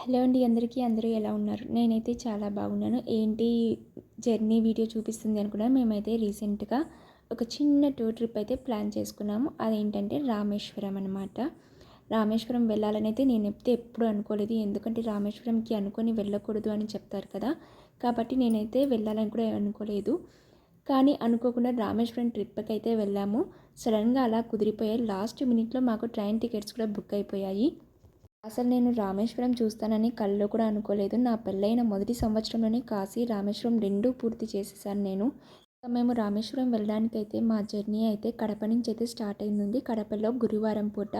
Hello అండి అందరికీ అందరూ ఎలా ఉన్నారు? నేనైతే చాలా బాగున్నాను. ఏంటి జర్నీ వీడియో చూపిస్తుంది అనుకున్నాను మేమైతే రీసెంట్గా ఒక చిన్న టూర్ ట్రిప్ అయితే ప్లాన్ చేసుకున్నాము. అదేంటంటే రామేశ్వరం అనమాట రామేశ్వరం వెళ్ళాలని అయితే నేను ఎప్పుడు ఎప్పుడు అనుకోలేదు. ఎందుకంటే రామేశ్వరంకి అనుకొని వెళ్ళకూడదు అని చెప్తారు కదా. కాబట్టి నేనైతే వెళ్ళాలని కూడా అనుకోలేదు. కానీ అనుకోకుండా రామేశ్వరం ట్రిప్కి అయితే వెళ్ళాము. సడన్గా అలా కుదిరిపోయాయి. లాస్ట్ మినిట్లో మాకు ట్రైన్ టికెట్స్ కూడా బుక్ అయిపోయాయి. అసలు నేను రామేశ్వరం చూస్తానని కళ్ళు కూడా అనుకోలేదు. నా పెళ్ళైన మొదటి సంవత్సరంలోనే కాశీ రామేశ్వరం రెండూ పూర్తి చేసేసాను నేను. మేము రామేశ్వరం వెళ్ళడానికైతే మా జర్నీ అయితే కడప నుంచి అయితే స్టార్ట్ అయింది. కడపలో గురువారం పూట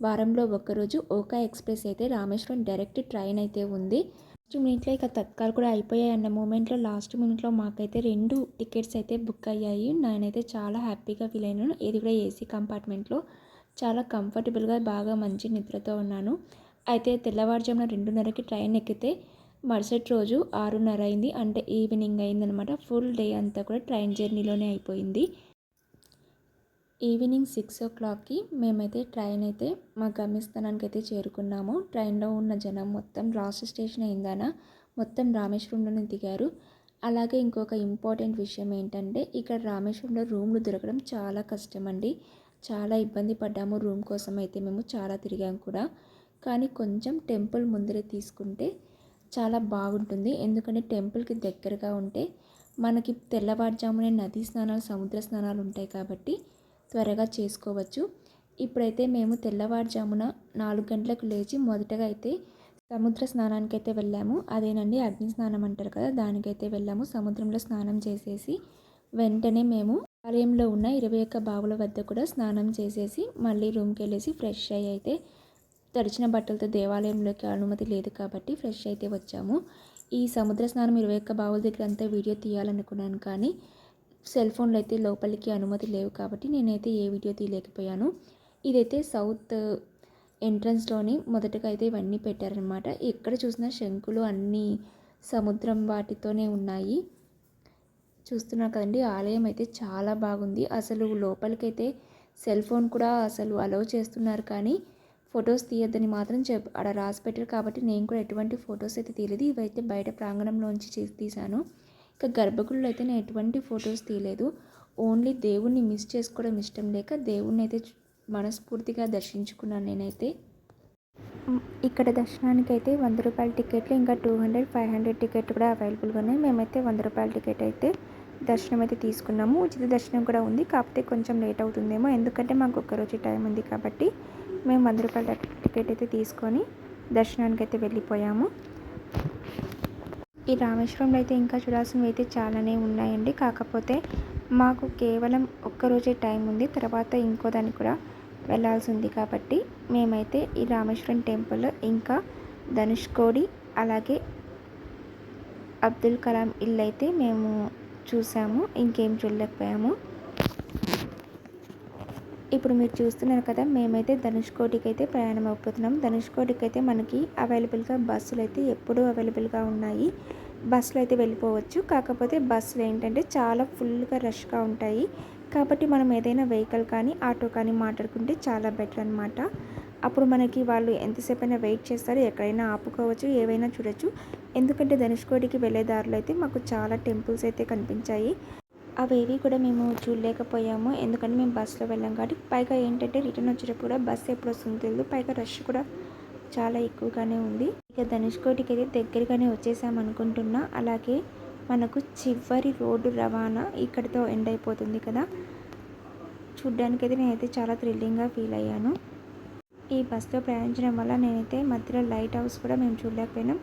వారంలో ఒక్కరోజు ఓకా ఎక్స్ప్రెస్ అయితే రామేశ్వరం డైరెక్ట్ ట్రైన్ అయితే ఉంది. లాస్ట్ మినిట్లో ఇక తత్కాలు కూడా అయిపోయాయి అన్న మూమెంట్లో లాస్ట్ మినిట్లో మాకైతే రెండు టికెట్స్ అయితే బుక్ అయ్యాయి. నేనైతే చాలా హ్యాపీగా ఫీల్ అయినాను. ఇది కూడా ఏసీ కంపార్ట్మెంట్లో చాలా కంఫర్టబుల్గా బాగా మంచి నిద్రతో ఉన్నాను. అయితే తెల్లవారుజామున రెండున్నరకి ట్రైన్ ఎక్కితే మరుసటి రోజు ఆరున్నర అయింది. అంటే ఈవినింగ్ అయిందనమాట. ఫుల్ డే అంతా కూడా ట్రైన్ జర్నీలోనే అయిపోయింది. ఈవినింగ్ సిక్స్ ఓ క్లాక్కి మేమైతే ట్రైన్ అయితే మా గమ్యస్థానానికి అయితే చేరుకున్నాము. ట్రైన్లో ఉన్న జనం మొత్తం లాస్ట్ స్టేషన్ అయిందాన మొత్తం రామేశ్వరంలోనే దిగారు. అలాగే ఇంకొక ఇంపార్టెంట్ విషయం ఏంటంటే ఇక్కడ రామేశ్వరంలో రూమ్లు దొరకడం చాలా కష్టం అండి చాలా ఇబ్బంది పడ్డాము రూమ్ కోసం అయితే మేము చాలా తిరిగాం కూడా. కానీ కొంచెం టెంపుల్ ముందరే తీసుకుంటే చాలా బాగుంటుంది. ఎందుకంటే టెంపుల్కి దగ్గరగా ఉంటే మనకి తెల్లవారుజామునే నదీ స్నానాలు సముద్ర స్నానాలు ఉంటాయి కాబట్టి త్వరగా చేసుకోవచ్చు. ఇప్పుడైతే మేము తెల్లవారుజామున నాలుగు గంటలకు లేచి మొదటగా అయితే సముద్ర స్నానానికి అయితే వెళ్ళాము. అదేనండి అగ్ని స్నానం అంటారు కదా దానికైతే వెళ్ళాము. సముద్రంలో స్నానం చేసేసి వెంటనే మేము ఆలయంలో ఉన్న ఇరవై ఒక్క బావుల వద్ద కూడా స్నానం చేసేసి మళ్ళీ రూమ్కి వెళ్ళేసి ఫ్రెష్ అయ్యి అయితే తడిచిన బట్టలతో దేవాలయంలోకి అనుమతి లేదు కాబట్టి ఫ్రెష్ అయితే వచ్చాము. ఈ సముద్ర స్నానం ఇరవై ఒక్క బావుల దగ్గర అంతా వీడియో తీయాలనుకున్నాను కానీ సెల్ ఫోన్లో అయితే లోపలికి అనుమతి లేవు కాబట్టి నేనైతే ఏ వీడియో తీయలేకపోయాను. ఇదైతే సౌత్ ఎంట్రన్స్లోని మొదటగా అయితే ఇవన్నీ పెట్టారనమాట ఎక్కడ చూసినా శంకులు అన్నీ సముద్రం వాటితోనే ఉన్నాయి. చూస్తున్నా కదండి ఆలయం అయితే చాలా బాగుంది. అసలు లోపలికైతే సెల్ ఫోన్ కూడా అసలు అలౌ చేస్తున్నారు కానీ ఫొటోస్ తీయద్దని మాత్రం చెప్ అక్కడ రాసి పెట్టారు కాబట్టి నేను కూడా ఎటువంటి ఫొటోస్ అయితే తీయలేదు. ఇవైతే బయట ప్రాంగణంలోంచి తీశాను. ఇక గర్భగుడిలో అయితే నేను ఎటువంటి ఫొటోస్ తీయలేదు. ఓన్లీ దేవుణ్ణి మిస్ చేసుకోవడం ఇష్టం లేక దేవుణ్ణి అయితే మనస్ఫూర్తిగా దర్శించుకున్నాను నేనైతే. ఇక్కడ దర్శనానికి అయితే వంద రూపాయల టికెట్లు ఇంకా two hundred five hundred ticket కూడా అవైలబుల్గా ఉన్నాయి. మేమైతే వంద రూపాయల టికెట్ అయితే దర్శనం అయితే తీసుకున్నాము. ఉచిత దర్శనం కూడా ఉంది. కాకపోతే కొంచెం లేట్ అవుతుందేమో. ఎందుకంటే మాకు ఒక్కరోజు టైం ఉంది కాబట్టి మేము వంద రూపాయల టికెట్ అయితే తీసుకొని దర్శనానికి అయితే వెళ్ళిపోయాము. ఈ రామేశ్వరంలో అయితే ఇంకా చూడాల్సినవి అయితే చాలానే ఉన్నాయండి. కాకపోతే మాకు కేవలం ఒక్కరోజే టైం ఉంది. తర్వాత ఇంకో దానికి కూడా వెళ్ళాల్సి ఉంది కాబట్టి మేమైతే ఈ రామేశ్వరం టెంపుల్ ఇంకా ధనుష్కోడి అలాగే అబ్దుల్ కలాం ఇల్లు అయితే మేము చూసాము. ఇంకేం చూడలేకపోయాము. ఇప్పుడు మీరు చూస్తున్నారు కదా మేమైతే ధనుష్కోటికి అయితే ప్రయాణం అయిపోతున్నాం ధనుష్కోటికి అయితే మనకి అవైలబుల్గా బస్సులు అయితే ఎప్పుడూ అవైలబుల్గా ఉన్నాయి. బస్సులు అయితే వెళ్ళిపోవచ్చు. కాకపోతే బస్సులు ఏంటంటే చాలా ఫుల్గా రష్గా ఉంటాయి. కాబట్టి మనం ఏదైనా వెహికల్ కానీ ఆటో కానీ మాట్లాడుకుంటే చాలా బెటర్ అనమాట అప్పుడు మనకి వాళ్ళు ఎంతసేపు అయినా వెయిట్ చేస్తారు ఎక్కడైనా ఆపుకోవచ్చు ఏవైనా చూడొచ్చు. ఎందుకంటే ధనుష్కోటికి వెళ్ళే దారిలో అయితే మాకు చాలా టెంపుల్స్ అయితే కనిపించాయి. అవేవి కూడా మేము చూడలేకపోయాము. ఎందుకంటే మేము బస్సులో వెళ్ళాం కాబట్టి పైగా ఏంటంటే రిటర్న్ వచ్చేటప్పుడు కూడా బస్సు ఎప్పుడు వస్తుందో తెలియదు పైగా రష్ కూడా చాలా ఎక్కువగానే ఉంది. ఇక ధనుష్కోటికి అయితే దగ్గరగానే వచ్చేసాం అనుకుంటున్నా. అలాగే మనకు చివరి రోడ్డు రవాణా ఇక్కడితో ఎండ్ అయిపోతుంది కదా. చూడ్డానికైతే నేనైతే చాలా థ్రిల్లింగ్గా ఫీల్ అయ్యాను. ఈ బస్సులో ప్రయాణించడం వల్ల నేనైతే మధ్యలో లైట్ హౌస్ కూడా మేము చూడలేకపోయినాం.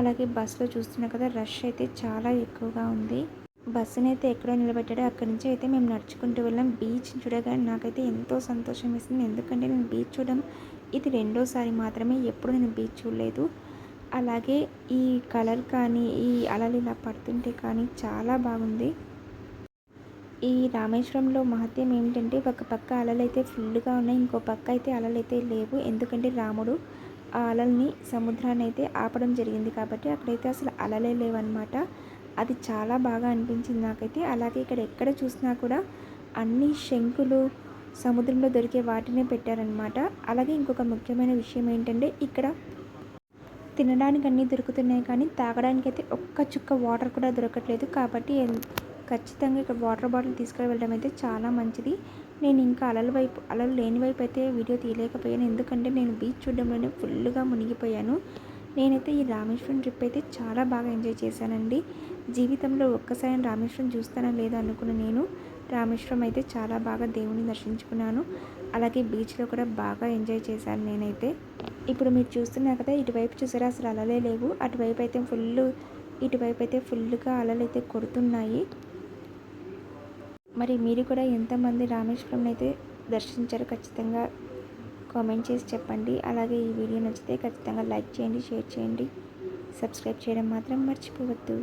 అలాగే బస్సులో చూస్తున్నా కదా రష్ అయితే చాలా ఎక్కువగా ఉంది. బస్సుని అయితే ఎక్కడో నిలబెట్టాడో అక్కడి నుంచి అయితే మేము నడుచుకుంటూ వెళ్ళాం. బీచ్ చూడగానే నాకైతే ఎంతో సంతోషం వేసింది ఎందుకంటే నేను బీచ్ చూడడం ఇది రెండోసారి మాత్రమే. ఎప్పుడు నేను బీచ్ చూడలేదు. అలాగే ఈ కలర్ కానీ ఈ అలలు ఇలా పడుతుంటే కానీ చాలా బాగుంది. ఈ రామేశ్వరంలో మహత్యం ఏమిటంటే ఒక పక్క అలలు అయితే ఫుల్గా ఉన్నాయి. ఇంకో పక్క అయితే అలలు అయితే లేవు. ఎందుకంటే రాముడు ఆ అలల్ని సముద్రాన్ని అయితే ఆపడం జరిగింది కాబట్టి అక్కడైతే అసలు అలలే లేవన్నమాట. అది చాలా బాగా అనిపించింది నాకైతే. అలాగే ఇక్కడ ఎక్కడ చూసినా కూడా అన్ని శంకులు సముద్రంలో దొరికే వాటినే పెట్టారనమాట అలాగే ఇంకొక ముఖ్యమైన విషయం ఏంటంటే ఇక్కడ తినడానికి అన్నీ దొరుకుతున్నాయి కానీ తాగడానికి అయితే ఒక్క చుక్క వాటర్ కూడా దొరకట్లేదు. కాబట్టి ఖచ్చితంగా ఇక్కడ వాటర్ బాటిల్ తీసుకుని వెళ్ళడం అయితే చాలా మంచిది. నేను ఇంకా అలల వైపు అలలు లేని వైపు అయితే వీడియో తీయలేకపోయాను. ఎందుకంటే నేను బీచ్ చూడడంలోనే ఫుల్గా మునిగిపోయాను. నేనైతే ఈ రామేశ్వరం ట్రిప్ అయితే చాలా బాగా ఎంజాయ్ చేశానండి. జీవితంలో ఒక్కసారి రామేశ్వరం చూస్తానా లేదా అనుకున్న నేను రామేశ్వరం అయితే చాలా బాగా దేవుని దర్శించుకున్నాను. అలాగే బీచ్లో కూడా బాగా ఎంజాయ్ చేశాను నేనైతే. ఇప్పుడు మీరు చూస్తున్నా కదా ఇటువైపు చూసారా? అసలు అలలే లేవు. అటువైపు అయితే ఫుల్ ఇటువైపు అయితే ఫుల్గా అలలు అయితే కొడుతున్నాయి. మరి మీరు కూడా ఎంతమంది రామేశ్వరం అయితే దర్శించారు ఖచ్చితంగా కామెంట్ చేసి చెప్పండి. అలాగే ఈ వీడియో నచ్చితే ఖచ్చితంగా లైక్ చేయండి షేర్ చేయండి. సబ్స్క్రైబ్ చేయడం మాత్రం మర్చిపోవద్దు.